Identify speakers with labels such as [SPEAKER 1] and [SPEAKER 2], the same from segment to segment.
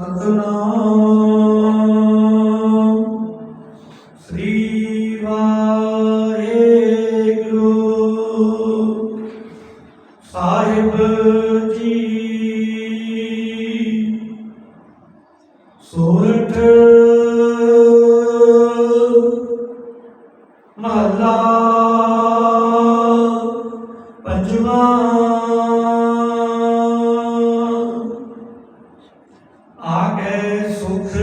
[SPEAKER 1] ਸਤਨਾਮ ਸ੍ਰੀ ਵਾਹਿਗੁਰੂ ਸਾਹਿਬ ਜੀ ਸੋਰਠ ਮਹਲਾ ਪੰਜਵਾਂ ਸੁਖ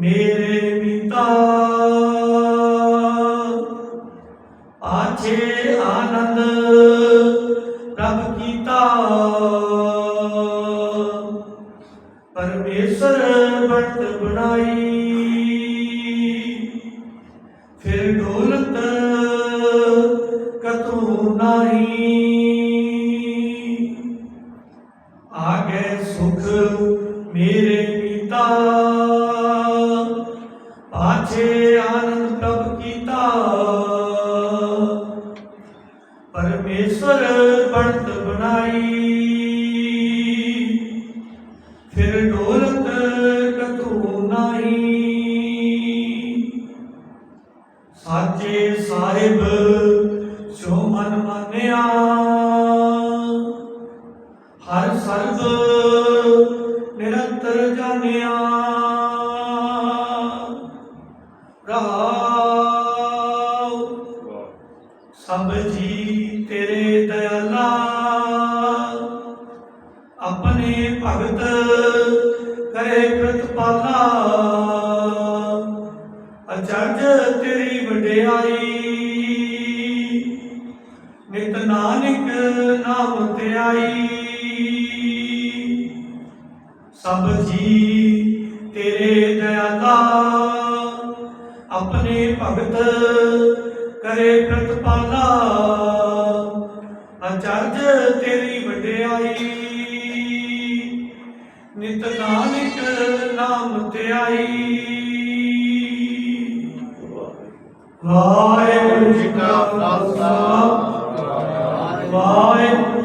[SPEAKER 1] ਮੇਰੇ ਪਿਤਾ। ਆਛੇ ਆਨੰਦ ਪ੍ਰਭ ਕੀਤਾ। ਪਰਮੇਸ਼ਰ ਬਣਤ ਬਣਾਈ। ਫਿਰ ਡੋਲਤ ਕਤੂ ਨਹੀਂ। ਆਗੇ ਸੁਖ ਮੇਰੇ ਪਿਤਾ ਪਾਛੇ ਆਨੰਦ ਪ੍ਰਭ ਕੀਤਾ। ਪਰਮੇਸ਼ਰ ਬਣਤ ਬਣਾਈ। ਫਿਰ ਡੋਲਤ ਕਤੂ ਨਹੀਂ। ਸਾਚੇ ਸਾਹਿਬ ਸੋ ਮਨ ਮੰਨਿਆ, ਹਰ ਸਰਬ ਨਿਰੰਤਰ ਜਾਣਿਆ। ਰਹਾਉ। ਸਭ ਜੀ ਤੇਰੇ ਦਇਆਲਾ ਆਪਣੇ ਭਗਤ ਕਰੇ ਪ੍ਰਤਪਾਲਾ। ਅਚਰਜ ਤੇਰੀ ਵਡਿਆਈ, ਨਿਤ ਨਾਨਕ ਨਾਮ ਤੇ ਆਈ ਸਭ ਜੀ ਤੇਰੇ ਦਇਆਲਾ ਆਪਣੇ ਭਗਤ ਕਰੇ ਪ੍ਰਤਪਾਲਾ। ਅਚਰਜ ਤੇਰੀ ਵਡਿਆਈ। ਨਿਤ ਨਾਨਕ ਨਾਮ ਧਿਆਈ। ਵਾਹਿਗੁਰੂ ਜੀ ਕਾ ਖਾਲਸਾ। ਵਾਹਿਗੁਰੂ